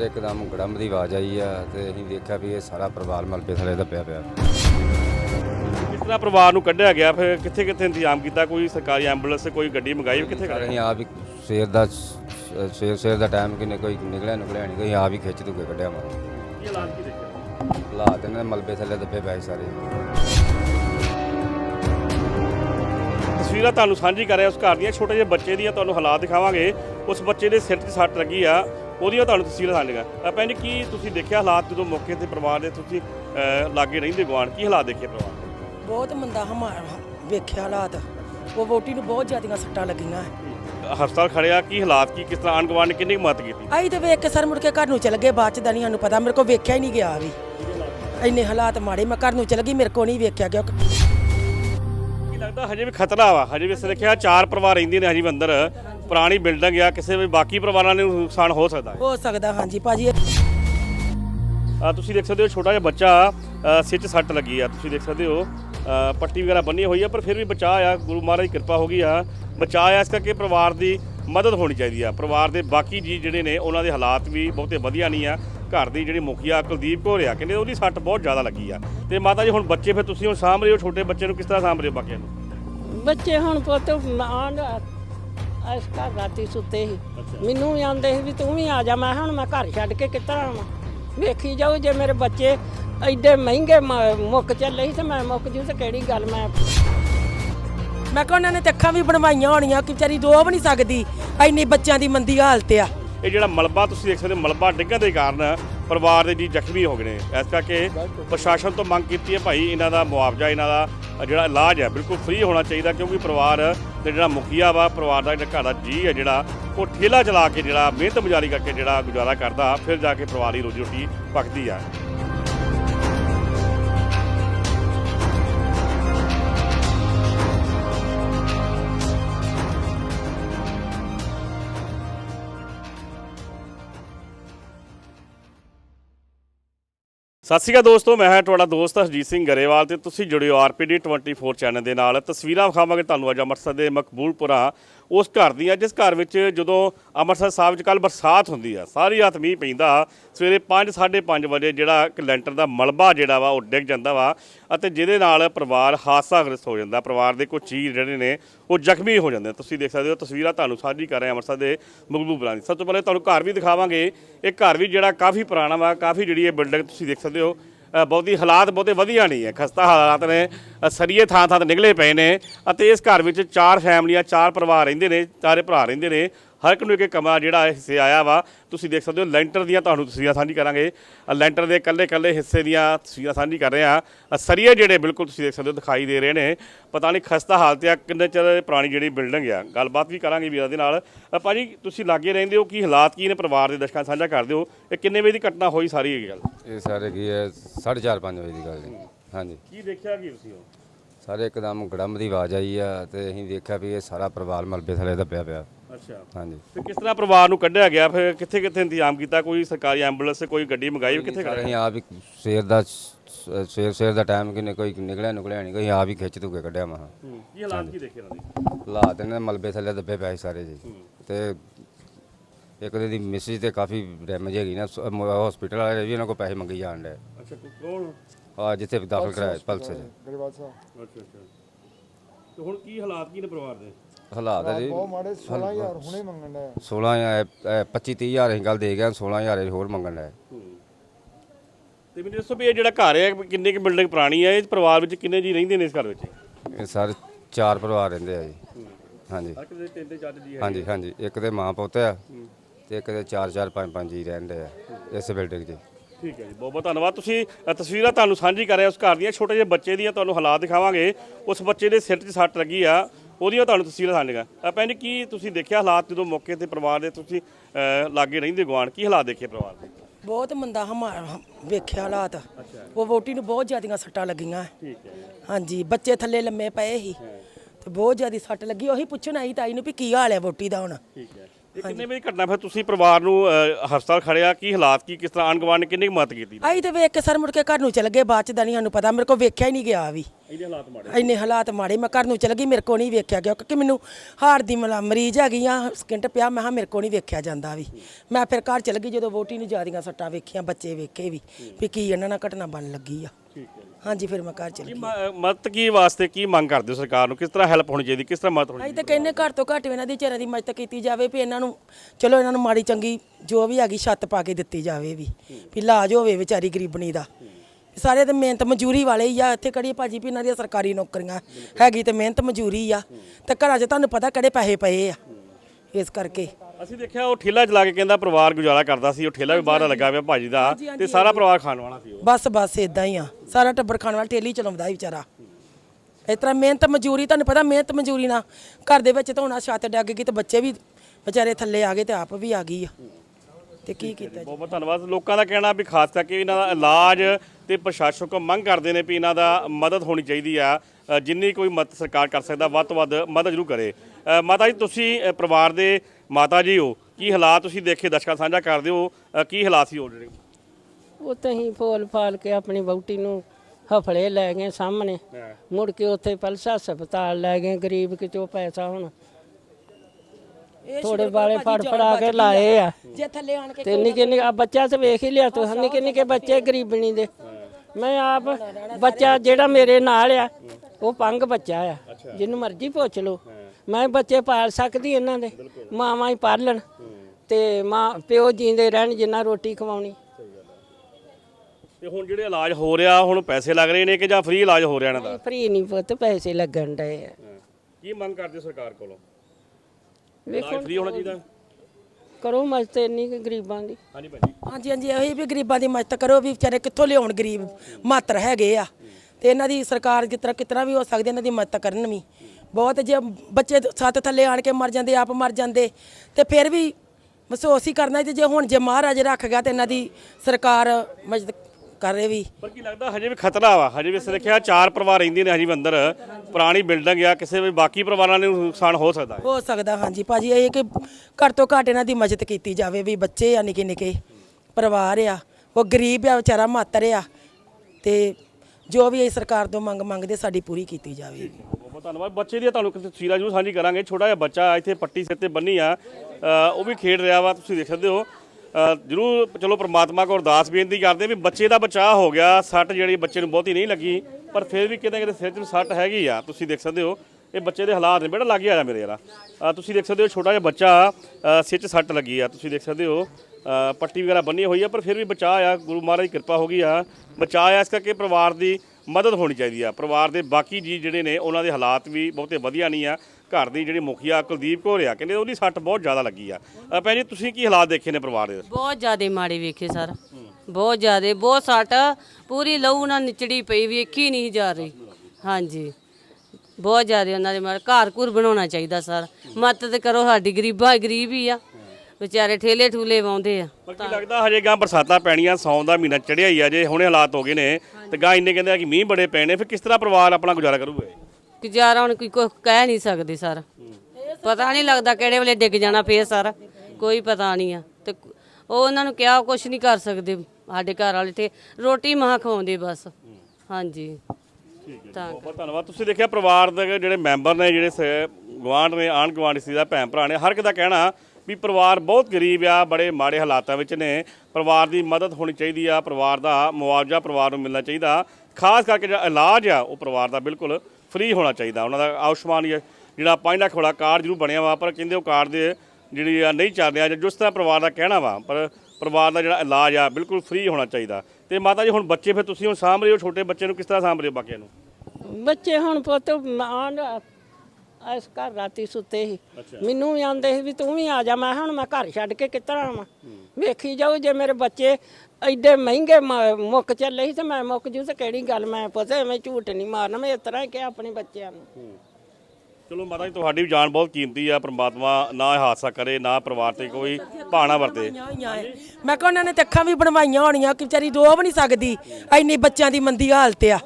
Sir ਇੱਕਦਮ ਗੜੰਬ ਦੀ ਆਵਾਜ਼ ਆਈ ਆ ਤੇ ਅਸੀਂ ਦੇਖਿਆ ਵੀ ਇਹ ਸਾਰਾ ਪਰਿਵਾਰ ਮਲਬੇ ਥੱਲੇ ਦੱਬਿਆ ਪਿਆ। ਕਿਸ ਤਰ੍ਹਾਂ ਪਰਿਵਾਰ ਨੂੰ ਕੱਢਿਆ ਗਿਆ ਫਿਰ ਕਿੱਥੇ ਕਿੱਥੇ ਇੰਤਜ਼ਾਮ ਕੀਤਾ? ਕੋਈ ਸਰਕਾਰੀ ਐਂਬੂਲੈਂਸ ਕੋਈ ਗੱਡੀ ਮੰਗਾਈ? ਕਿੱਥੇ ਸਰ ਅਸੀਂ ਆਪ ਹੀ ਸਵੇਰ ਦਾ ਸਵੇਰ ਸਵੇਰ ਦਾ ਟਾਈਮ ਕਿਨੇ ਕੋਈ ਨਿਕਲਿਆ ਨਿਕਲਿਆ ਨਹੀਂ ਕੋਈ ਆਪ ਹੀ ਖਿੱਚ ਧੂ ਕੇ ਕੱਢਿਆ ਮਾਰ ਕੀ ਹਾਲਾਤ ਕੀ ਦੇਖਿਆ ਹਾਲਾਤ ਇਹਨਾਂ ਦੇ ਮਲਬੇ ਥੱਲੇ ਦੱਬੇ ਪਏ ਸਾਰੇ। ਤਸਵੀਰਾਂ ਤੁਹਾਨੂੰ ਸਾਂਝੀ ਕਰ ਰਿਹਾ ਉਸ ਘਰ ਦੀਆਂ ਛੋਟੇ ਜਿਹੇ ਬੱਚੇ ਦੀਆਂ ਤੁਹਾਨੂੰ ਹਾਲਾਤ ਦਿਖਾਵਾਂਗੇ। ਉਸ ਬੱਚੇ ਦੇ ਸਿਰ 'ਤੇ ਸੱਟ ਲੱਗੀ ਆ। ਉਹਦੀਆਂ ਤੁਹਾਨੂੰ ਤਸਵੀਰਾਂ ਸਾਂਝੀਆਂ ਆ ਭੈਣ ਜੀ ਕੀ ਤੁਸੀਂ ਦੇਖਿਆ ਹਾਲਾਤ ਜਦੋਂ ਮੌਕੇ ਤੇ ਪਰਿਵਾਰ ਦੇ ਤੁਸੀਂ ਲਾਗੇ ਰਹਿੰਦੇ ਗਵਾਨ ਕੀ ਹਾਲਾਤ ਦੇਖੇ ਪਰਿਵਾਰ ਦੇ? ਬਹੁਤ ਮੰਦਾ ਹਮਾਰਾ ਵੇਖਿਆ ਹਾਲਾਤ। ਉਹ ਵੋਟੀ ਨੂੰ ਬਹੁਤ ਜ਼ਿਆਦੀਆਂ ਸੱਟਾਂ ਲੱਗੀਆਂ। ਹਸਪਤਾਲ ਖੜਿਆ ਕੀ ਹਾਲਾਤ ਕੀ ਕਿਸ ਤਰ੍ਹਾਂ ਆਂਢ-ਗੁਆਂਢ ਨੇ ਕਿੰਨੀ ਮਦਦ ਕੀਤੀ? ਆਈ ਤੇ ਵੇਖ ਕੇ ਸਰ ਮੁੜ ਕੇ ਘਰ ਨੂੰ ਚਲ ਗਏ ਬਾਅਦ ਚ ਦਾ ਨਹੀਂ ਸਾਨੂੰ ਪਤਾ ਮੇਰੇ ਕੋ ਵੇਖਿਆ ਹੀ ਨਹੀਂ ਗਿਆ ਵੀ। ਇੰਨੇ ਹਾਲਾਤ ਮਾੜੇ ਮੈਂ ਘਰ ਨੂੰ ਚਲ ਗਈ ਮੇਰੇ ਕੋ ਨਹੀਂ ਵੇਖਿਆ ਗਿਆ। ਕੀ ਲੱਗਦਾ ਹਜੇ ਵੀ ਖਤਰਾ ਵਾ? ਹਜੇ ਵੀ ਇਸ ਦੇਖਿਆ ਚਾਰ ਪਰਿਵਾਰ ਰਹਿੰਦੇ ਨੇ ਹਜੇ ਵੀ ਅੰਦਰ। ਪੁਰਾਣੀ ਬਿਲਡਿੰਗ ਆ ਕਿਸੇ ਵੀ ਬਾਕੀ ਪਰਿਵਾਰਾਂ ਨੂੰ ਨੁਕਸਾਨ ਹੋ ਸਕਦਾ ਹੈ। ਹੋ ਸਕਦਾ ਹਾਂਜੀ ਭਾਜੀ ਆ ਤੁਸੀਂ ਦੇਖ ਸਕਦੇ ਹੋ ਛੋਟਾ ਜਿਹਾ ਬੱਚਾ ਅ, ਸਿਰ 'ਚ ਸੱਟ ਲੱਗੀ ਆ। ਤੁਸੀਂ ਦੇਖ ਸਕਦੇ ਹੋ ਅ, ਪੱਟੀ ਵਗੈਰਾ ਬੰਨੀ ਹੋਈ ਆ ਪਰ ਫਿਰ ਵੀ ਬਚਾ ਆ ਗੁਰੂ ਮਹਾਰਾਜ ਦੀ ਕਿਰਪਾ ਹੋ ਗਈ ਆ। ਬਚਾ ਆ ਇਸ ਕਰਕੇ ਪਰਿਵਾਰ ਦੀ ਮਦਦ ਹੋਣੀ ਚਾਹੀਦੀ ਆ। ਪਰਿਵਾਰ ਦੇ ਬਾਕੀ ਜੀ ਜਿਹੜੇ ਨੇ ਉਹਨਾਂ ਦੇ ਹਾਲਾਤ ਵੀ ਬਹੁਤੇ ਵਧੀਆ ਨਹੀਂ ਆ। ਘਰ ਦੀ ਜਿਹੜੀ ਮੁਖੀਆ ਕੁਲਦੀਪ ਕੌਰ ਆ ਕਹਿੰਦੇ ਉਹਦੀ ਸੱਟ ਬਹੁਤ ਜ਼ਿਆਦਾ ਲੱਗੀ ਆ। ਤੇ ਮਾਤਾ ਜੀ ਹੁਣ ਬੱਚੇ ਫਿਰ ਤੁਸੀਂ ਹੁਣ ਸਾਂਭ ਰਹੇ ਹੋ ਛੋਟੇ ਬੱਚੇ ਨੂੰ ਕਿਸ ਤਰ੍ਹਾਂ ਸਾਂਭ ਰਹੇ ਹੋ ਬਾਕੀਆਂ ਨੂੰ? ਬੱਚੇ ਹੁਣ ਪੁੱਤ ਆਂਡ ਇਸ ਘਰ ਰਾਤੀ ਸੁੱਤੇ ਸੀ। ਮੈਨੂੰ ਵੀ ਆਂਦੇ ਸੀ ਵੀ ਤੂੰ ਵੀ ਆ ਜਾ। ਮੈਂ ਹੁਣ ਮੈਂ ਘਰ ਛੱਡ ਕੇ ਕਿੱਧਰ ਆਵਾਂ? ਵੇਖੀ ਜਾਓ ਜੇ ਮੇਰੇ ਬੱਚੇ ਐਡੇ ਮਹਿੰਗੇ ਮੁੱਕ ਚੱਲੇ ਸੀ ਤੇ ਮੈਂ ਮੁੱਕ ਜੂ ਤੇ ਕਿਹੜੀ ਗੱਲ ਮੈਂ ਮੈਂ ਕਿਹਾ ਉਹਨਾਂ ਨੇ ਤੇ ਅੱਖਾਂ ਵੀ ਬਣਵਾਈਆਂ ਹੋਣੀਆਂ ਕਿ ਵਿਚਾਰੀ ਰੋ ਵੀ ਨਹੀਂ ਸਕਦੀ। ਇੰਨੀ ਬੱਚਿਆਂ ਦੀ ਮੰਦੀ ਹਾਲਤ ਆ। ਇਹ ਜਿਹੜਾ ਮਲਬਾ ਤੁਸੀਂ ਦੇਖ ਸਕਦੇ ਮਲਬਾ ਡਿੱਗਣ ਦੇ ਕਾਰਨ ਪਰਿਵਾਰ ਦੇ ਜੀ ਜ਼ਖਮੀ ਹੋ ਗਏ ਨੇ। ਇਸ ਕਰਕੇ ਪ੍ਰਸ਼ਾਸਨ ਤੋਂ ਮੰਗ ਕੀਤੀ ਹੈ ਭਾਈ ਇਹਨਾਂ ਦਾ ਮੁਆਵਜ਼ਾ, ਇਹਨਾਂ ਦਾ ਜਿਹੜਾ ਇਲਾਜ ਹੈ, ਬਿਲਕੁਲ ਫ੍ਰੀ ਹੋਣਾ ਚਾਹੀਦਾ ਕਿਉਂਕਿ ਪਰਿਵਾਰ ਤੇ ਜਿਹੜਾ ਮੁਖੀਆ ਵਾ, ਪਰਿਵਾਰ ਦਾ ਜਿਹੜਾ ਘਰ ਦਾ ਜੀ ਹੈ ਜਿਹੜਾ, ਉਹ ਠੇਲਾ ਚਲਾ ਕੇ ਜਿਹੜਾ ਮਿਹਨਤ ਮੁਜ਼ਾਰੀ ਕਰਕੇ ਜਿਹੜਾ ਗੁਜ਼ਾਰਾ ਕਰਦਾ, ਫਿਰ ਜਾ ਕੇ ਪਰਿਵਾਰ ਦੀ ਰੋਜੀ ਰੋਟੀ ਪੱਕਦੀ ਆ। ਸਤਿ ਸ਼੍ਰੀ ਅਕਾਲ ਦੋਸਤੋ, ਮੈਂ ਹਾਂ ਤੁਹਾਡਾ ਦੋਸਤ ਹਰਜੀਤ ਸਿੰਘ ਗਰੇਵਾਲ ਤੇ ਤੁਸੀਂ ਜੁੜਿਓ ਆਰਪੀਡੀ 24 ਚੈਨਲ ਦੇ ਨਾਲ। ਤਸਵੀਰਾਂ ਵਿਖਾਵਾਂਗੇ ਤੁਹਾਨੂੰ ਅੱਜ ਅੰਮ੍ਰਿਤਸਰ ਦੇ ਮਕਬੂਲਪੁਰਾ ਉਸ ਘਰ ਦੀਆਂ ਜਿਸ ਘਰ ਵਿੱਚ ਜਦੋਂ ਅੰਮ੍ਰਿਤਸਰ ਸਾਹਿਬ 'ਚ ਕੱਲ ਬਰਸਾਤ ਹੁੰਦੀ ਆ, ਸਾਰੀ ਰਾਤ ਮੀਂਹ ਪੈਂਦਾ, ਸਵੇਰੇ 5 5:30 ਵਜੇ ਜਿਹੜਾ ਇੱਕ ਲੈਂਟਰ ਦਾ ਮਲਬਾ ਜਿਹੜਾ ਵਾ, ਉਹ ਡਿੱਗ ਜਾਂਦਾ ਵਾ ਅਤੇ ਜਿਹਦੇ ਨਾਲ ਪਰਿਵਾਰ ਹਾਦਸਾਗ੍ਰਸਤ ਹੋ ਜਾਂਦਾ, ਪਰਿਵਾਰ ਦੇ ਕੁਝ ਚੀਜ਼ ਜਿਹੜੇ ਨੇ, ਉਹ ਜ਼ਖਮੀ ਹੋ ਜਾਂਦੇ ਤੁਸੀਂ ਦੇਖ ਸਕਦੇ ਹੋ, ਤਸਵੀਰਾਂ ਤੁਹਾਨੂੰ ਸਾਂਝੀ ਕਰ ਰਹੇ ਹਾਂ ਅੰਮ੍ਰਿਤਸਰ ਦੇ ਮਕਬੂਬਰਾਂ ਦੀ। ਸਭ ਤੋਂ ਪਹਿਲੇ ਤੁਹਾਨੂੰ ਘਰ ਵੀ ਦਿਖਾਵਾਂਗੇ। ਇਹ ਘਰ ਵੀ ਜਿਹੜਾ ਕਾਫੀ ਪੁਰਾਣਾ ਵਾ, ਕਾਫੀ ਜਿਹੜੀ ਇਹ ਬਿਲਡਿੰਗ ਤੁਸੀਂ ਦੇਖ ਸਕਦੇ ਹੋ ਬਹੁਤੀ ਹਾਲਾਤ ਬਹੁਤੇ ਵਧੀਆ ਨਹੀਂ ਹੈ। ਖਸਤਾ ਹਾਲਾਤ ਨੇ ਸਰੀਏ ਥਾਂ ਥਾਂ ਤੇ ਨਿਕਲੇ ਪਏ ਨੇ ਅਤੇ ਇਸ ਘਰ ਵਿੱਚ ਚਾਰ ਫੈਮਲੀਆਂ, ਚਾਰ ਪਰਿਵਾਰ ਰਹਿੰਦੇ ਨੇ, ਚਾਰੇ ਭਰਾ ਰਹਿੰਦੇ ਨੇ। ਹਰ ਇੱਕ ਨੂੰ ਇੱਕ ਕਮਰਾ ਜਿਹੜਾ ਇਹ ਹਿੱਸੇ ਆਇਆ ਵਾ। ਤੁਸੀਂ ਦੇਖ ਸਕਦੇ ਹੋ ਲੈਂਟਰ ਦੀਆਂ ਤੁਹਾਨੂੰ ਤਸਵੀਰਾਂ ਸਾਂਝੀ ਕਰਾਂਗੇ। ਲੈਂਟਰ ਦੇ ਇਕੱਲੇ ਹਿੱਸੇ ਦੀਆਂ ਤਸਵੀਰਾਂ ਸਾਂਝੀ ਕਰ ਰਹੇ ਆ ਸਰੀਏ ਜਿਹੜੇ ਬਿਲਕੁਲ ਤੁਸੀਂ ਦੇਖ ਸਕਦੇ ਹੋ ਦਿਖਾਈ ਦੇ ਰਹੇ ਨੇ। ਪਤਾ ਨਹੀਂ ਖਸਤਾ ਹਾਲਤ ਆ ਕਿੰਨੇ ਚਿਰ ਪੁਰਾਣੀ ਜਿਹੜੀ ਬਿਲਡਿੰਗ ਆ। ਗੱਲਬਾਤ ਵੀ ਕਰਾਂਗੇ ਵੀਰਾਂ ਦੇ ਨਾਲ। ਭਾਜੀ ਤੁਸੀਂ ਲਾਗੇ ਰਹਿੰਦੇ ਹੋ ਕੀ ਹਾਲਾਤ ਕੀ ਨੇ? ਪਰਿਵਾਰ ਦੇ ਦਰਸ਼ਕਾਂ ਸਾਂਝਾ ਕਰਦੇ ਹੋ ਇਹ ਕਿੰਨੇ ਵਜੇ ਦੀ ਘਟਨਾ ਹੋਈ ਸਾਰੀ ਇਹ ਗੱਲ? ਇਹ ਸਾਰੇ ਕੀ ਹੈ 4:30 5 ਵਜੇ ਦੀ ਗੱਲ ਜੀ। ਹਾਂਜੀ। ਕੀ ਦੇਖਿਆ ਕੀ ਤੁਸੀਂ ਉਹ? ਸਾਰੇ ਇੱਕਦਮ ਗੜੰਬ ਦੀ ਆਵਾਜ਼ ਆਈ ਆ ਤੇ ਅਸੀਂ ਦੇਖਿਆ ਵੀ ਇਹ ਸਾਰਾ ਪਰਿਵਾਰ ਮਲਬੇ ਥੱਲੇ ਦੱਬਿਆ ਪਿਆ। ਅੱਛਾ। ਹਾਂਜੀ। ਤੇ ਕਿਸ ਤਰ੍ਹਾਂ ਪਰਿਵਾਰ ਨੂੰ ਕੱਢਿਆ ਗਿਆ? ਫਿਰ ਕਿੱਥੇ ਕਿੱਥੇ ਇੰਤਜ਼ਾਮ ਕੀਤਾ? ਕੋਈ ਸਰਕਾਰੀ ਐਂਬੂਲੈਂਸ ਕੋਈ ਗੱਡੀ ਮੰਗਾਈ ਕਿੱਥੇ ਸਰ ਅਸੀਂ ਆਪ ਹੀ ਸਵੇਰ ਦਾ ਸਵੇਰ ਸਵੇਰ ਦਾ ਟਾਈਮ ਕਿਨੇ ਕੋਈ ਨਿਕਲਿਆ ਨਿਕਲਿਆ ਨਹੀਂ ਕੋਈ ਆਪ ਹੀ ਖਿੱਚ ਧੂ ਕੇ ਕੱਢਿਆ ਮਾ। ਕੀ ਹਾਲਾਤ ਕੀ ਦੇਖੇ ਇਹਨਾਂ ਦੇ? ਹਾਲਾਤ ਇਹਨਾਂ ਦੇ ਮਲਬੇ ਥੱਲੇ ਦੱਬੇ ਪਏ ਸਾਰੇ ਜੀ। ਤੇ ਇੱਕ ਉਹਦੀ ਮਿਸਿਸ ਤੇ ਕਾਫੀ ਡੈਮੇਜ ਹੈਗੀ ਨਾ ਹਸਪੀਟਲ ਵਾਲੇ ਵੀ ਉਹਨਾਂ ਕੋਲ ਪੈਸੇ ਮੰਗੀ ਜਾਣ ਡੇ ਅੱਛਾ ਕੌਣ? ਆ ਜਿੱਥੇ ਦਾਖਲ ਕਰਾਇਆ ਪਲਸ ਚ। ਗਰੇਵਾਲ ਸਾਹਿਬ। ਅੱਛਾ ਅੱਛਾ। ਤੇ ਹੁਣ ਕੀ ਹਾਲਾਤ ਕੀ ਨੇ ਪਰਿਵਾਰ ਦੇ? ਹਾਲਾਤ ਹੈ ਜੀ। ਬਹੁਤ ਮਾੜੇ 16000 ਹੁਣੇ ਮੰਗਣ ਦਾ 16 25 30 ਹਜ਼ਾਰ ਅਸੀਂ ਕੱਲ ਦੇ ਗਏ 16000 ਹੋਰ ਮੰਗਣ ਦਾ ਤੇ ਮੈਨੂੰ ਦੱਸੋ ਵੀ ਇਹ ਜਿਹੜਾ ਘਰ ਹੈ ਕਿੰਨੇ ਕੁ ਬਿਲਡਿੰਗ ਪੁਰਾਣੀ ਹੈ? ਇਹ ਪਰਿਵਾਰ ਵਿੱਚ ਕਿੰਨੇ ਜੀ ਰਹਿੰਦੇ ਨੇ ਇਸ ਘਰ ਵਿੱਚ? ਇਹ ਸਾਰੇ ਚਾਰ ਪਰਿਵਾਰ ਰਹਿੰਦੇ ਆ ਜੀ। ਹਾਂਜੀ। ਹਰ ਕਿਸੇ ਦੇ ਤਿੰਨ ਤੇ ਚਾਰ ਜੀ ਹੈ। ਹਾਂਜੀ ਹਾਂਜੀ। ਇੱਕ ਦੇ ਮਾਂ ਪੁੱਤ ਆ ਤੇ ਇੱਕ ਦੇ ਚਾਰ ਚਾਰ ਪੰਜ ਪੰਜ ਜੀ ਰਹਿੰਦੇ ਆ ਇਸ ਬਿਲਡਿੰਗ 'ਚ। ਠੀਕ ਹੈ ਜੀ ਬਹੁਤ ਬਹੁਤ ਧੰਨਵਾਦ। ਤੁਸੀਂ ਅ, ਤਸਵੀਰਾਂ ਤੁਹਾਨੂੰ ਸਾਂਝੀ ਕਰ ਰਹੇ ਹੋ ਉਸ ਘਰ ਦੀਆਂ। ਛੋਟੇ ਜਿਹੇ ਬੱਚੇ ਦੀਆਂ ਤੁਹਾਨੂੰ ਹਾਲਾਤ ਦਿਖਾਵਾਂਗੇ। ਉਸ ਬੱਚੇ ਦੇ ਸਿਰ 'ਚ ਸੱਟ ਲੱਗੀ ਆ। ਉਹਦੀਆਂ ਤੁਹਾਨੂੰ ਤਸਵੀਰਾਂ ਸਾਂਝੀਆਂ ਭੈਣ ਜੀ ਕੀ ਤੁਸੀਂ ਦੇਖਿਆ ਹਾਲਾਤ ਜਦੋਂ ਮੌਕੇ ਤੇ ਪਰਿਵਾਰ ਦੇ ਤੁਸੀਂ ਲਾਗੇ ਰਹਿੰਦੇ ਗਵਾਨ ਕੀ ਹਾਲਾਤ ਦੇਖੇ ਪਰਿਵਾਰ ਦੇ? ਬਹੁਤ ਮੰਦਾ ਹਮਾਰਾ ਵੇਖਿਆ ਹਾਲਾਤ। ਉਹ ਵੋਟੀ ਨੂੰ ਬਹੁਤ ਜ਼ਿਆਦੀਆਂ ਸੱਟਾਂ ਲੱਗੀਆਂ। ਠੀਕ ਹੈ। ਹਾਂਜੀ ਬੱਚੇ ਥੱਲੇ ਲੰਮੇ ਪਏ ਸੀ। ਤੇ ਬਹੁਤ ਜ਼ਿਆਦੀ ਸੱਟ ਲੱਗੀ। ਉਹੀ ਪੁੱਛਣ ਆਈ ਤਾਈ ਨੂੰ ਵੀ ਕੀ ਹਾਲ ਹੈ ਵੋਟੀ ਦਾ ਹੁਣ? ਠੀਕ ਹੈ। ਇਹ ਕਿੰਨੇ ਵਜੇ ਘਟਨਾ? ਫਿਰ ਤੁਸੀਂ ਪਰਿਵਾਰ ਨੂੰ ਹਸਪਤਾਲ ਖੜਿਆ ਕੀ ਹਾਲਾਤ ਕੀ ਕਿਸ ਤਰ੍ਹਾਂ ਆਂਢ-ਗੁਆਂਢ ਨੇ ਕਿੰਨੀ ਕੁ ਮਦਦ ਕੀਤੀ? ਆਈ ਤੇ ਵੇਖ ਕੇ ਸਰ ਮੁੜ ਕੇ ਘਰ ਨੂੰ ਚਲ ਗਏ ਬਾਅਦ ਚ ਦਣੀ ਸਾਨੂੰ ਪਤਾ ਮੇਰੇ ਕੋ ਵੇਖਿਆ ਹੀ ਨਹੀਂ ਗਿਆ ਵੀ। ਇਹਦੇ ਹਾਲਾਤ ਮਾੜੇ ਇੰਨੇ ਹਾਲਾਤ ਮਾੜੇ ਮੈਂ ਘਰ ਨੂੰ ਚਲ ਗਈ ਮੇਰੇ ਕੋ ਨਹੀਂ ਵੇਖਿਆ ਗਿਆ ਕਿਉਂਕਿ ਮੈਨੂੰ ਹਾਰਟ ਦੀ ਮਲਾ ਮਰੀਜ਼ ਹੈਗੀ ਆ ਸਕਿੰਟ ਪਿਆ ਮੈਂ ਕਿਹਾ ਮੇਰੇ ਕੋ ਨਹੀਂ ਵੇਖਿਆ ਜਾਂਦਾ ਵੀ। ਮੈਂ ਫਿਰ ਘਰ ਚਲ ਗਈ ਜਦੋਂ ਵੋਟੀ ਨੂੰ ਜਿਆਦੀਆਂ ਸੱਟਾਂ ਵੇਖੀਆਂ ਬੱਚੇ ਵੇਖੇ ਵੀ ਵੀ ਕੀ ਇਹਨਾਂ ਨਾਲ ਘਟਨਾ ਬਣ ਲੱਗੀ ਆ। ਠੀਕ ਹੈ ਹਾਂਜੀ ਫਿਰ ਮੈਂ ਘਰ ਚਲ ਗਈ। ਮਦਦ ਕੀ ਵਾਸਤੇ ਕੀ ਮੰਗ ਕਰਦੇ ਹੋ ਸਰਕਾਰ ਨੂੰ? ਕਿਸ ਤਰ੍ਹਾਂ ਹੈਲਪ ਹੋਣੀ ਚਾਹੀਦੀ ਕਿਸ ਤਰ੍ਹਾਂ ਮਦਦ ਹੋਣੀ ਅਸੀਂ ਤਾਂ ਕਹਿੰਦੇ ਘੱਟ ਤੋਂ ਘੱਟ ਇਹਨਾਂ ਦੀ ਚਿਹਰਾ ਦੀ ਮਦਦ ਕੀਤੀ ਜਾਵੇ ਵੀ ਇਹਨਾਂ ਨੂੰ ਚਲੋ ਇਹਨਾਂ ਨੂੰ ਮਾੜੀ ਚੰਗੀ ਜੋ ਵੀ ਹੈਗੀ ਛੱਤ ਪਾ ਕੇ ਦਿੱਤੀ ਜਾਵੇ ਵੀ ਵੀ ਇਲਾਜ ਹੋਵੇ ਵਿਚਾਰੀ ਗਰੀਬਣੀ ਦਾ। ਸਾਰੇ ਤੇ ਮਿਹਨਤ ਮਜ਼ਦੂਰੀ ਵਾਲੇ ਹੀ ਆ ਇੱਥੇ ਕਿਹੜੀ ਭਾਜੀ ਵੀ ਇਹਨਾਂ ਦੀਆਂ ਸਰਕਾਰੀ ਨੌਕਰੀਆਂ ਹੈਗੀ ਤੇ ਮਿਹਨਤ ਮਜ਼ਦੂਰੀ ਆ ਤੇ ਘਰਾਂ 'ਚ ਤੁਹਾਨੂੰ ਪਤਾ ਕਿਹੜੇ ਪੈਸੇ ਪਏ ਆ ਇਸ ਕਰਕੇ। ਅਸੀਂ ਦੇਖਿਆ ਉਹ ਠੇਲਾ ਚਲਾ ਕੇ ਕਹਿੰਦਾ ਪਰਿਵਾਰ ਗੁਜ਼ਾਰਾ ਕਰਦਾ ਸੀ ਉਹ ਠੇਲਾ ਵੀ ਬਾਹਰ ਲੱਗਾ ਹੋਇਆ ਭਾਜੀ ਦਾ ਤੇ ਸਾਰਾ ਪਰਿਵਾਰ ਖਾਣ ਵਾਲਾ ਸੀ ਉਹ। ਬਸ ਬਸ ਇਦਾਂ ਹੀ ਆ। ਸਾਰਾ ਟੱਬਰ ਖਾਣ ਵਾਲਾ ਟੇਲੀ ਚਲਾਉਂਦਾ ਹੀ ਵਿਚਾਰਾ। ਇਸ ਤਰ੍ਹਾਂ ਮਿਹਨਤ ਮਜ਼ਦੂਰੀ ਤੁਹਾਨੂੰ ਪਤਾ ਮਿਹਨਤ ਮਜ਼ਦੂਰੀ ਨਾਲ ਘਰ ਦੇ ਵਿੱਚ ਆਹ ਛੱਤ ਡੱਗ ਗਈ ਤੇ ਬੱਚੇ ਵੀ ਵਿਚਾਰੇ ਥੱਲੇ ਆ ਗਏ ਤੇ ਆਪ ਵੀ ਆ ਗਈ ਆ। ਤੇ ਕੀ ਕੀਤਾ ਬਹੁਤ ਬਹੁਤ ਧੰਨਵਾਦ। ਲੋਕਾਂ ਦਾ ਕਹਿਣਾ ਵੀ ਖਾਸ ਕਰਕੇ ਇਹਨਾਂ ਦਾ ਇਲਾਜ ਤੇ ਪ੍ਰਸ਼ਾਸਨ ਕੋ ਮੰਗ ਕਰਦੇ ਨੇ ਵੀ ਇਹਨਾਂ ਦਾ ਮਦਦ ਹੋਣੀ ਚਾਹੀਦੀ ਆ। ਜਿੰਨੀ ਕੋਈ ਮਦਦ ਸਰਕਾਰ ਕਰ ਸਕਦਾ ਵੱਧ ਤੋਂ ਵੱਧ ਮਦਦ ਜ਼ਰੂਰ ਕਰੇ। ਮਾਤਾ ਜੀ ਤੁਸੀਂ ਪਰਿਵਾਰ ਦੇ ਮਾਤਾ ਜੀ ਹੋ ਕੀ ਹਾਲਾਤ ਤੁਸੀਂ ਦੇਖੇ ਦਰਸ਼ਕਾਂ ਸਾਂਝਾ ਕਰਦੇ ਹੋ ਅ, ਕੀ ਹਾਲਾਤ ਸੀ ਉਹ ਜਿਹੜੇ? ਉਹ ਤਾਂ ਹੀ ਫੋਲ ਫਾਲ ਕੇ ਆਪਣੀ ਵਹੁਟੀ ਨੂੰ ਹਫਲੇ ਲੈ ਗਏ ਸਾਹਮਣੇ। ਮੁੜ ਕੇ ਉੱਥੇ ਪਲਸਾ ਹਸਪਤਾਲ ਲੈ ਗਏ ਗਰੀਬ ਕਿਚੋ ਪੈਸਾ ਹੁਣ ਥੋੜੇ ਵਾਲੇ ਫੜ ਫੜਾ ਕੇ ਲਾਏ ਆ। ਜੇ ਥੱਲੇ ਆਣ ਕੇ ਤੇ ਨਿੱਕੇ ਨਿੱਕੇ ਆ ਬੱਚਾ ਤੇ ਵੇਖ ਹੀ ਲਿਆ ਤੂੰ ਨਿੱਕੇ ਨਿੱਕੇ ਬੱਚੇ ਗਰੀਬਣੀ ਦੇ। ਮੈਂ ਆਪ ਬੱਚਾ ਜਿਹੜਾ ਮੇਰੇ ਨਾਲ ਆ ਉਹ ਪੰਗ ਬੱਚਾ ਆ। ਜਿਹਨੂੰ ਮਰਜ਼ੀ ਪੁੱਛ ਲਓ। ਮੈਂ ਬੱਚੇ ਪਾਲ ਸਕਦੀ ਇਹਨਾਂ ਦੇ ਮਾਵਾਂ ਹੀ ਪਾਲਣ ਤੇ ਮਾਂ ਪਿਓ ਜੀਂਦੇ ਰਹਿਣ ਜਿੰਨਾ ਰੋਟੀ ਖਵਾਉਣੀ। ਤੇ ਹੁਣ ਜਿਹੜੇ ਇਲਾਜ ਹੋ ਰਿਹਾ ਹੁਣ ਪੈਸੇ ਲੱਗ ਰਹੇ ਨੇ ਕਿ ਜਾਂ ਫ੍ਰੀ ਇਲਾਜ ਹੋ ਰਿਹਾ ਇਹਨਾਂ ਦਾ? ਫਰੀ ਨਹੀਂ ਪੁੱਤ ਪੈਸੇ ਲੱਗਣ ਡਏ ਆ। ਕੀ ਮੰਗ ਕਰਦੇ ਸਰਕਾਰ ਕੋਲੋਂ? ਵੇਖੋ ਇਲਾਜ ਫ੍ਰੀ ਹੋਣਾ ਚਾਹੀਦਾ? ਕਰੋ ਮਦਦ ਇੰਨੀ ਕੁ ਗਰੀਬਾਂ ਦੀ। ਹਾਂਜੀ ਭਾਜੀ। ਹਾਂਜੀ ਹਾਂਜੀ ਇਹੀ ਵੀ ਗਰੀਬਾਂ ਦੀ ਮਦਦ ਕਰੋ ਵੀ ਵਿਚਾਰੇ ਕਿੱਥੋਂ ਲਿਆਉਣ ਗਰੀਬ ਮਾਤਰ ਹੈਗੇ ਆ। ਤੇ ਇਹਨਾਂ ਦੀ ਸਰਕਾਰ ਕਿਤਰਾ ਕਿਤਰਾ ਵੀ ਹੋ ਸਕਦੀ ਇਹਨਾਂ ਦੀ ਮਦਦ ਕਰਨ ਵੀ ਬਹੁਤ ਜੇ ਬੱਚੇ ਸੱਤ ਥੱਲੇ ਆਣ ਕੇ ਮਰ ਜਾਂਦੇ ਆਪ ਮਰ ਜਾਂਦੇ ਤੇ ਫਿਰ ਵੀ ਮਹਿਸੂਸ ਹੀ ਕਰਨਾ ਜੇ ਹੁਣ ਜੇ ਮਹਾਰਾਜ ਰੱਖ ਗਿਆ ਤੇ ਇਹਨਾਂ ਦੀ ਸਰਕਾਰ ਮਦਦ ਕਰੇ ਵੀ। ਪਰ ਕੀ ਲੱਗਦਾ ਹਜੇ ਵੀ ਖਤਰਾ ਵਾ? ਹਜੇ ਵੀ ਅਸੀਂ ਦੇਖਿਆ ਚਾਰ ਪਰਿਵਾਰ ਰਹਿੰਦੇ ਨੇ ਹਜੇ ਵੀ ਅੰਦਰ ਪੁਰਾਣੀ ਬਿਲਡਿੰਗ ਆ ਕਿਸੇ ਵੀ ਬਾਕੀ ਪਰਿਵਾਰਾਂ ਨੂੰ ਨੁਕਸਾਨ ਹੋ ਸਕਦਾ ਹੈ। ਹੋ ਸਕਦਾ ਹਾਂਜੀ। ਭਾਜੀ ਇਹ ਕਿ ਘੱਟ ਤੋਂ ਘੱਟ ਇਹਨਾਂ ਦੀ ਮਦਦ ਕੀਤੀ ਜਾਵੇ ਵੀ ਬੱਚੇ ਆ ਨਿੱਕੇ ਨਿੱਕੇ ਪਰਿਵਾਰ ਆ ਉਹ ਗਰੀਬ ਆ ਵਿਚਾਰਾ ਮਾਤਰ ਆ ਤੇ ਜੋ ਵੀ ਇਹ ਸਰਕਾਰ ਤੋਂ ਮੰਗ ਮੰਗਦੇ ਸਾਡੀ ਪੂਰੀ ਕੀਤੀ ਜਾਵੇ। ਬਹੁਤ ਧੰਨਵਾਦ। ਬੱਚੇ ਦੀ ਤੁਹਾਨੂੰ ਕਿਸੇ ਤਸਵੀਰਾਂ ਜ਼ਰੂਰ ਸਾਂਝੀ ਕਰਾਂਗੇ। ਛੋਟਾ ਜਿਹਾ ਬੱਚਾ ਇੱਥੇ ਪੱਟੀ ਸਿਰ ਤੇ ਬੰਨੀ ਆ। ਉਹ ਵੀ ਖੇਡ ਰਿਹਾ ਵਾ, ਤੁਸੀਂ ਦੇਖ ਸਕਦੇ ਹੋ। ਜ਼ਰੂਰ ਚਲੋ ਪ੍ਰਮਾਤਮਾ ਕੋਲ ਅਰਦਾਸ ਬੇਨਤੀ ਕਰਦੇ ਵੀ ਬੱਚੇ ਦਾ ਬਚਾਅ ਹੋ ਗਿਆ। ਸੱਟ ਜਿਹੜੀ ਬੱਚੇ ਨੂੰ ਬਹੁਤੀ ਨਹੀਂ ਲੱਗੀ, ਪਰ ਫਿਰ ਵੀ ਕਿਤੇ ਕਿਤੇ ਸਿਰ 'ਚ ਸੱਟ ਹੈਗੀ ਆ। ਤੁਸੀਂ ਦੇਖ ਸਕਦੇ ਹੋ, ਇਹ ਬੱਚੇ ਦੇ ਹਾਲਾਤ ਨੇ। ਬੇਟਾ ਲੱਗ ਗਿਆ ਮੇਰੇ ਯਾਰਾ ਤੁਸੀਂ ਦੇਖ ਸਕਦੇ ਹੋ, ਛੋਟਾ ਜਿਹਾ ਬੱਚਾ ਸਿਰ 'ਚ ਸੱਟ ਲੱਗੀ ਆ। ਤੁਸੀਂ ਦੇਖ ਸਕਦੇ ਹੋ ਪੱਟੀ ਵਗੈਰਾ ਬੰਨੀ ਹੋਈ ਆ, ਪਰ ਫਿਰ ਵੀ ਬਚਾਅ ਆ। ਗੁਰੂ ਮਹਾਰਾਜ ਦੀ ਕਿਰਪਾ ਹੋ ਗਈ ਆ। ਬਚਾਅ ਆ ਇਸ ਕਰਕੇ ਪਰਿਵਾਰ ਦੀ। ਮਦਦ ਹੋਣੀ ਚਾਹੀਦੀ ਆ। ਪਰਿਵਾਰ ਦੇ ਬਾਕੀ ਜੀ ਜਿਹੜੇ ਨੇ, ਉਹਨਾਂ ਦੇ ਹਾਲਾਤ ਵੀ ਬਹੁਤੇ ਵਧੀਆ ਨਹੀਂ ਆ। ਘਰ ਦੀ ਜਿਹੜੀ ਮੁਖੀਆ ਕੁਲਦੀਪ ਕੌਰ ਆ, ਕਹਿੰਦੇ ਉਹਦੀ ਸੱਟ ਬਹੁਤ ਜ਼ਿਆਦਾ ਲੱਗੀ ਆ। ਭੈਣ ਜੀ, ਤੁਸੀਂ ਕੀ ਹਾਲਾਤ ਦੇਖੇ ਨੇ ਪਰਿਵਾਰ ਦੇ ਬਹੁਤ ਜ਼ਿਆਦਾ ਮਾੜੇ ਵੇਖੇ ਸਰ। ਬਹੁਤ ਜ਼ਿਆਦਾ, ਬਹੁਤ ਸੱਟ। ਪੂਰੀ ਲਹੂ ਨਾਲ ਨਿਚੜੀ ਪਈ, ਵੇਖੀ ਨਹੀਂ ਜਾ ਰਹੀ। ਹਾਂਜੀ। ਬਹੁਤ ਜ਼ਿਆਦਾ ਉਹਨਾਂ ਦੇ ਮਾਰੇ ਘਰ ਘੁਰ ਬਣਾਉਣਾ ਚਾਹੀਦਾ ਸਰ। ਮਦਦ ਕਰੋ, ਸਾਡੀ ਗਰੀਬਾਂ ਗਰੀਬ ਹੀ ਆ। ਵਿਚਾਰੇ ਠੇਲੇ ਠੂਲੇ ਵਾਉਂਦੇ ਆ। ਪਰ ਕੀ ਲੱਗਦਾ ਹਜੇ ਗਾਂ ਬਰਸਾਤਾਂ ਪੈਣੀਆਂ ਸੌਣ ਦਾ ਮਹੀਨਾ ਚੜਿਆ ਹੀ ਆ ਜੇ ਹੁਣੇ ਹਾਲਾਤ ਹੋ ਗਏ ਨੇ ਤੇ ਗਾਂ ਇੰਨੇ ਕਹਿੰਦੇ ਆ ਕਿ ਮੀਂਹ ਬੜੇ ਪੈਣੇ ਫਿਰ ਕਿਸ ਤਰ੍ਹਾਂ ਪਰਿਵਾਰ ਆਪਣਾ ਗੁਜ਼ਾਰਾ ਕਰੂਗਾ ਗੁਜ਼ਾਰਾ ਹੁਣ ਕੋਈ ਕੁਛ ਕਹਿ ਨਹੀਂ ਸਕਦੇ ਸਰ। ਪਤਾ ਨਹੀਂ ਲੱਗਦਾ ਕਿਹੜੇ ਵੇਲੇ ਡਿੱਗ ਜਾਣਾ ਫੇਰ ਸਰ। ਕੋਈ ਪਤਾ ਨਹੀਂ ਆ। ਤੇ ਉਹ ਉਹਨਾਂ ਨੂੰ ਕਿਹਾ ਕੁਝ ਨਹੀਂ ਕਰ ਸਕਦੇ ਸਾਡੇ ਘਰ ਵਾਲੇ ਤੇ ਰੋਟੀ ਮਹਾ ਖਵਾਉਂਦੇ ਬਸ। ਹਾਂਜੀ। ਤਾਂ ਬਹੁਤ ਧੰਨਵਾਦ। ਤੁਸੀਂ ਦੇਖਿਆ ਪਰਿਵਾਰ ਦੇ ਜਿਹੜੇ ਮੈਂਬਰ ਨੇ ਜਿਹੜੇ ਗਵਾਂਢ ਨੇ ਆਂਢ ਗੁਆਂਢ ਸੀ ਦਾ ਭੈਣ ਭਰਾ ਨੇ ਹਰ ਇੱਕ ਦਾ ਕਹਿਣਾ ਵੀ ਪਰਿਵਾਰ ਬਹੁਤ ਗਰੀਬ ਆ, ਬੜੇ ਮਾੜੇ ਹਾਲਾਤਾਂ ਵਿੱਚ ਨੇ। ਪਰਿਵਾਰ ਦੀ ਮਦਦ ਹੋਣੀ ਚਾਹੀਦੀ ਆ, ਪਰਿਵਾਰ ਦਾ ਮੁਆਵਜ਼ਾ ਪਰਿਵਾਰ ਨੂੰ ਮਿਲਣਾ ਚਾਹੀਦਾ। ਖਾਸ ਕਰਕੇ ਜਿਹੜਾ ਇਲਾਜ ਆ, ਉਹ ਪਰਿਵਾਰ ਦਾ ਬਿਲਕੁਲ ਫ੍ਰੀ ਹੋਣਾ ਚਾਹੀਦਾ। ਉਹਨਾਂ ਦਾ ਆਯੁਸ਼ਮਾਨ ਜਿਹੜਾ 5 ਲੱਖ ਵਾਲਾ ਕਾਰਡ ਜ਼ਰੂਰ ਬਣਿਆ ਵਾ, ਪਰ ਕਹਿੰਦੇ ਉਹ ਕਾਰਡ ਦੇ ਜਿਹੜੀ ਆ ਨਹੀਂ ਚੱਲ ਰਿਹਾ ਜਿਸ ਤਰ੍ਹਾਂ ਪਰਿਵਾਰ ਦਾ ਕਹਿਣਾ ਵਾ, ਪਰ ਪਰਿਵਾਰ ਦਾ ਜਿਹੜਾ ਇਲਾਜ ਆ, ਬਿਲਕੁਲ ਫ੍ਰੀ ਹੋਣਾ ਚਾਹੀਦਾ। ਤੇ ਮਾਤਾ ਜੀ, ਹੁਣ ਬੱਚੇ ਫਿਰ ਤੁਸੀਂ ਹੁਣ ਸਾਂਭ ਰਹੇ ਹੋ, ਛੋਟੇ ਬੱਚੇ ਨੂੰ ਕਿਸ ਤਰ੍ਹਾਂ ਸਾਂਭ ਰਹੇ ਹੋ ਬਾਕੀਆਂ ਨੂੰ? ਬੱਚੇ ਹੁਣ ਪੁੱਤ ਆਂਡ ਇਸ ਘਰ ਰਾਤੀ ਸੁੱਤੇ ਸੀ। ਮੈਨੂੰ ਵੀ ਆਂਦੇ ਸੀ ਵੀ ਤੂੰ ਵੀ ਆ ਜਾ। ਮੈਂ ਕਿਹਾ ਹੁਣ ਮੈਂ ਘਰ ਛੱਡ ਕੇ ਕਿੱਧਰ ਆਵਾਂ? ਵੇਖੀ ਜਾਓ ਜੇ ਮੇਰੇ ਬੱਚੇ ਐਡੇ ਮਹਿੰਗੇ ਮ- ਮੁੱਕ ਚੱਲੇ ਸੀ ਤੇ ਮੈਂ ਮੁੱਕ ਜੂ ਤੇ ਕਿਹੜੀ ਗੱਲ? ਮੈਂ ਪੁੱਤ ਐਵੇਂ ਝੂਠ ਨਹੀਂ ਮਾਰਨਾ। ਮੈਂ ਇਸ ਤਰ੍ਹਾਂ ਹੀ ਕਿਹਾ ਆਪਣੇ ਬੱਚਿਆਂ ਨੂੰ। ਚਲੋ ਮਾਤਾ ਜੀ ਤੁਹਾਡੀ ਵੀ ਜਾਨ ਬਹੁਤ ਕੀਮਤੀ ਆ। ਪ੍ਰਮਾਤਮਾ ਨਾ ਇਹ ਹਾਦਸਾ ਕਰੇ ਨਾ ਪਰਿਵਾਰ ਤੇ ਕੋਈ ਭਾਣਾ ਵਰਤੇ। ਹੋਈਆਂ। ਮੈਂ ਕਿਹਾ ਉਹਨਾਂ ਨੇ ਤੇ ਅੱਖਾਂ ਵੀ ਬਣਵਾਈਆਂ ਹੋਣੀਆਂ ਕਿ ਵਿਚਾਰੀ ਰੋ ਵੀ ਨਹੀਂ ਸਕਦੀ। ਐਨੀ ਬੱਚਿਆਂ ਦੀ ਮੰਦੀ ਹਾਲਤ ਆ।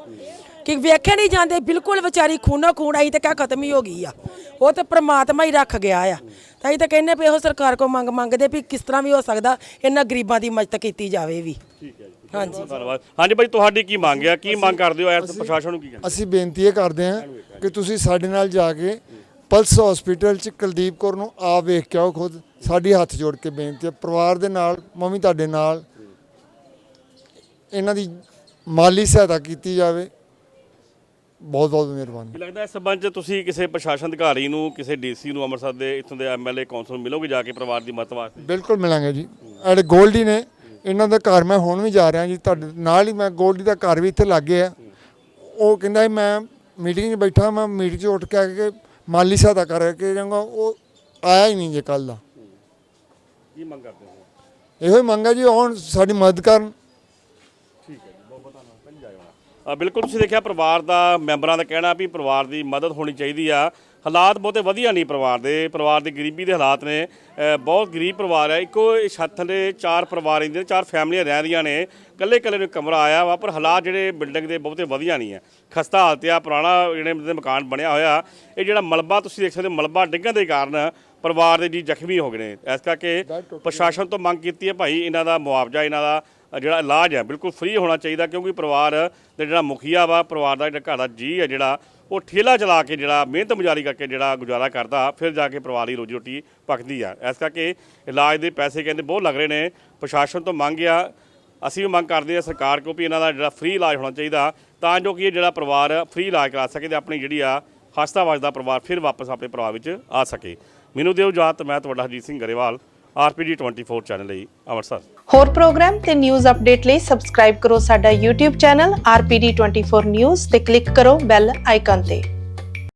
ਕਿ ਵੇਖੇ ਨਹੀਂ ਜਾਂਦੇ ਬਿਲਕੁਲ ਵਿਚਾਰੀ ਖੂਨੋ ਖੂਨ ਆਈ ਤੇ ਕਿਆ ਖਤਮ ਹੀ ਹੋ ਗਈ ਆ। ਉਹ ਤੇ ਪ੍ਰਮਾਤਮਾ ਹੀ ਰੱਖ ਗਿਆ ਆ। ਤਾਂ ਅਸੀਂ ਤਾਂ ਕਹਿੰਨੇ ਵੀ ਇਹੋ ਸਰਕਾਰ ਕੋ ਮੰਗ ਮੰਗਦੇ ਵੀ ਕਿਸ ਤਰ੍ਹਾਂ ਵੀ ਹੋ ਸਕਦਾ ਇਹਨਾਂ ਗਰੀਬਾਂ ਦੀ ਮਦਦ ਕੀਤੀ ਜਾਵੇ ਵੀ। ਠੀਕ ਹੈ ਜੀ ਹਾਂਜੀ। ਧੰਨਵਾਦ। ਹਾਂਜੀ ਬਾਈ ਤੁਹਾਡੀ ਕੀ ਮੰਗ ਹੈ ਕੀ ਮੰਗ ਕਰਦੇ ਹੋ ਐਸ ਪ੍ਰਸ਼ਾਸਨ ਨੂੰ ਕੀ ਕਹਿੰਦੇ? ਅਸੀਂ ਬੇਨਤੀ ਇਹ ਕਰਦੇ ਹਾਂ ਕਿ ਤੁਸੀਂ ਸਾਡੇ ਨਾਲ ਜਾ ਕੇ ਪਲਸ ਹਸਪੀਟਲ ਚ ਕੁਲਦੀਪ ਕੌਰ ਨੂੰ ਆਪ ਵੇਖ ਕੇ ਆਓ ਖੁਦ। ਸਾਡੀ ਹੱਥ ਜੋੜ ਕੇ ਬੇਨਤੀ ਹੈ ਪਰਿਵਾਰ ਦੇ ਨਾਲ ਮੰਮੀ ਤੁਹਾਡੇ ਨਾਲ ਇਹਨਾਂ ਦੀ ਮਾਲੀ ਸਹਾਇਤਾ ਕੀਤੀ ਜਾਵੇ। ਬਹੁਤ ਬਹੁਤ ਮਿਹਰਬਾਨੀ। ਲੱਗਦਾ ਇਸ ਸੰਬੰਧ 'ਚ ਤੁਸੀਂ ਕਿਸੇ ਪ੍ਰਸ਼ਾਸਨ ਅਧਿਕਾਰੀ ਨੂੰ ਕਿਸੇ ਡੀਸੀ ਨੂੰ ਅੰਮ੍ਰਿਤਸਰ ਦੇ ਇੱਥੋਂ ਦੇ ਐਮਐਲਏ ਕੌਂਸਲ ਮਿਲੋਗੇ ਜਾ ਕੇ ਪਰਿਵਾਰ ਦੀ ਮਦਦ ਵਾਸਤੇ? ਬਿਲਕੁਲ ਮਿਲਾਂਗੇ ਜੀ। ਐਡੇ ਗੋਲਡੀ ਨੇ ਇਹਨਾਂ ਦਾ ਘਰ ਮੈਂ ਹੁਣ ਵੀ ਜਾ ਰਿਹਾ ਜੀ ਤੁਹਾਡੇ ਨਾਲ ਹੀ ਮੈਂ ਗੋਲਡੀ ਦਾ ਘਰ ਵੀ ਇੱਥੇ ਲੱਗੇ ਆ। ਉਹ ਕਹਿੰਦਾ ਸੀ ਮੈਂ ਮੀਟਿੰਗ 'ਚ ਬੈਠਾ ਮੈਂ ਮੀਟਿੰਗ 'ਚ ਉੱਠ ਕੇ ਆ ਕੇ ਮਾਲੀ ਸਹਾਇਤਾ ਕਰਕੇ ਜਾਊਂਗਾ ਉਹ ਆਇਆ ਹੀ ਨਹੀਂ ਜੇ ਕੱਲ ਦਾ। ਕੀ ਮੰਗ ਕਰਦੇ ਹੋ? ਇਹੋ ਹੀ ਮੰਗਾ ਜੀ ਹੁਣ ਸਾਡੀ ਮਦਦ ਕਰਨ। ਬਿਲਕੁਲ ਤੁਸੀਂ ਦੇਖਿਆ ਪਰਿਵਾਰ ਦਾ ਮੈਂਬਰਾਂ ਦਾ ਕਹਿਣਾ ਵੀ ਪਰਿਵਾਰ ਦੀ ਮਦਦ ਹੋਣੀ ਚਾਹੀਦੀ ਆ। ਹਾਲਾਤ ਬਹੁਤੇ ਵਧੀਆ ਨਹੀਂ ਪਰਿਵਾਰ ਦੇ। ਪਰਿਵਾਰ ਦੇ ਗਰੀਬੀ ਦੇ ਹਾਲਾਤ ਨੇ। ਬਹੁਤ ਗਰੀਬ ਪਰਿਵਾਰ ਹੈ ਇੱਕੋ ਛੱਤ ਦੇ ਚਾਰ ਪਰਿਵਾਰ ਰਹਿੰਦੇ ਨੇ, ਚਾਰ ਫੈਮਲੀਆਂ ਰਹਿ ਰਹੀਆਂ ਨੇ। ਇਕੱਲੇ ਇਕੱਲੇ ਨੂੰ ਕਮਰਾ ਆਇਆ ਵਾ ਪਰ ਹਾਲਾਤ ਜਿਹੜੇ ਬਿਲਡਿੰਗ ਦੇ ਬਹੁਤੇ ਵਧੀਆ ਨਹੀਂ ਹੈ। ਖਸਤਾ ਹਾਲਤ ਆ ਪੁਰਾਣਾ ਜਿਹੜੇ ਮਕਾਨ ਬਣਿਆ ਹੋਇਆ ਇਹ ਜਿਹੜਾ ਮਲਬਾ ਤੁਸੀਂ ਦੇਖ ਸਕਦੇ ਹੋ ਮਲਬਾ ਡਿੱਗਣ ਦੇ ਕਾਰਨ ਪਰਿਵਾਰ ਦੇ ਜੀ ਜ਼ਖਮੀ ਹੋ ਗਏ ਨੇ। ਇਸ ਕਰਕੇ ਪ੍ਰਸ਼ਾਸਨ ਤੋਂ ਮੰਗ ਕੀਤੀ ਹੈ ਭਾਈ ਇਹਨਾਂ ਦਾ ਮੁਆਵਜ਼ਾ ਇਹਨਾਂ ਦਾ ਜਿਹੜਾ ਇਲਾਜ ਹੈ ਬਿਲਕੁਲ ਫ੍ਰੀ ਹੋਣਾ ਚਾਹੀਦਾ ਕਿਉਂਕਿ ਪਰਿਵਾਰ ਦੇ ਜਿਹੜਾ ਮੁਖੀਆ ਵਾ ਪਰਿਵਾਰ ਦਾ ਜਿਹੜਾ ਘਰ ਦਾ ਜੀ ਹੈ ਜਿਹੜਾ ਉਹ ਠੇਲਾ ਚਲਾ ਕੇ ਜਿਹੜਾ ਮਿਹਨਤ ਮੁਜਾਰੀ ਕਰਕੇ ਜਿਹੜਾ ਗੁਜ਼ਾਰਾ ਕਰਦਾ ਫਿਰ ਜਾ ਕੇ ਪਰਿਵਾਰ ਦੀ ਰੋਜੀ ਰੋਟੀ ਪੱਕਦੀ ਆ। ਇਸ ਕਰਕੇ ਇਲਾਜ ਦੇ ਪੈਸੇ ਕਹਿੰਦੇ ਬਹੁਤ ਲੱਗ ਰਹੇ ਨੇ। ਪ੍ਰਸ਼ਾਸਨ ਤੋਂ ਮੰਗ ਆ ਅਸੀਂ ਵੀ ਮੰਗ ਕਰਦੇ ਹਾਂ ਸਰਕਾਰ ਕੋਲ ਵੀ ਇਹਨਾਂ ਦਾ ਜਿਹੜਾ ਫ੍ਰੀ ਇਲਾਜ ਹੋਣਾ ਚਾਹੀਦਾ, ਤਾਂ ਜੋ ਕਿ ਇਹ ਜਿਹੜਾ ਪਰਿਵਾਰ ਫ੍ਰੀ ਇਲਾਜ ਕਰਾ ਸਕੇ ਤੇ ਆਪਣੀ ਜਿਹੜੀ ਆ ਹਸਤਾ ਵਸਦਾ ਪਰਿਵਾਰ ਫਿਰ ਵਾਪਸ ਆਪਣੇ ਪਰਿਵਾਰ ਵਿੱਚ ਆ ਸਕੇ। ਮੈਨੂੰ ਦਿਓ ਇਜਾਜ਼ਤ, ਮੈਂ ਤੁਹਾਡਾ Harjeet Singh Grewal, R P G 24 channel ਲਈ ਅੰਮ੍ਰਿਤਸਰ। ਹੋਰ ਪ੍ਰੋਗਰਾਮ ਤੇ ਨਿਊਜ਼ ਅਪਡੇਟ ਲਈ ਸਬਸਕ੍ਰਾਈਬ ਕਰੋ ਸਾਡਾ YouTube ਚੈਨਲ RPD24 News ਤੇ ਕਲਿੱਕ ਕਰੋ ਬੈਲ ਆਈਕਨ ਤੇ।